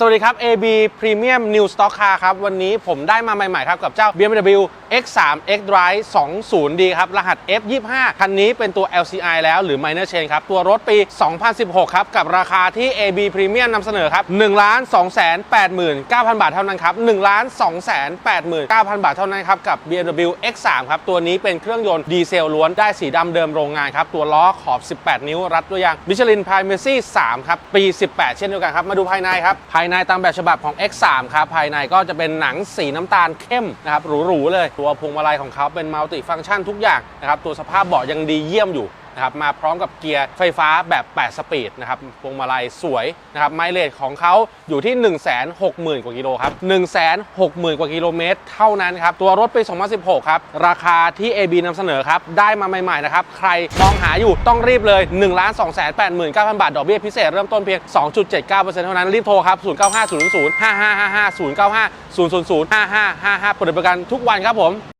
สวัสดีครับ AB Premium New Stock Car ครับ วันนี้ผมได้มาใหม่ ๆ ครับ กับเจ้า BMW X3 X Drive 20D ครับ รหัส F25 คันนี้เป็นตัว LCI แล้วหรือ Minor Change ครับ ตัวรถปี 2016 ครับ กับราคาที่ AB Premium นำเสนอครับ1 2 8 9 0 0 0 บาทเท่านั้นครับ1 2 8 9 0 0 0 บาทเท่านั้นครับ กับ BMW X3 ครับ ตัวนี้เป็นเครื่องยนต์ดีเซลล้วนได้สีดำเดิมโรงงานครับ ตัวล้อขอบ 18 นิ้วรัดด้วยยาง Michelin Primacy 3ครับ ปี 18 เช่นเดียวกันครับ มาดูภายในครับ ภายในตามแบบฉบับของ X3 ครับ ภายในก็จะเป็นหนังสีน้ำตาลเข้มนะครับหรูๆเลยตัวพวงมาลัยของเขาเป็นมัลติฟังก์ชันทุกอย่างนะครับตัวสภาพเบาะยังดีเยี่ยมอยู่ นะครับมาพร้อมกับเกียร์ไฟฟ้าแบบ 8 สปีดนะครับพวงมาลัยสวยนะครับไมเลจของเขาอยู่ที่ 160,000 กว่ากิโลครับ160,000 กว่ากิโลเมตร เท่านั้นครับ ตัวรถปี 2016 ครับ ราคาที่ AB นำเสนอครับ ได้มาใหม่ๆนะครับ ใครมองหาอยู่ต้องรีบเลย 1 2 8 9 0 0 0 บาท ดอกเบี้ยพิเศษเริ่มต้นเพียง 2.79%เท่านั้น รีบโทรครับ 0950055555 095 000 5555เปิดบริการทุกวันครับผม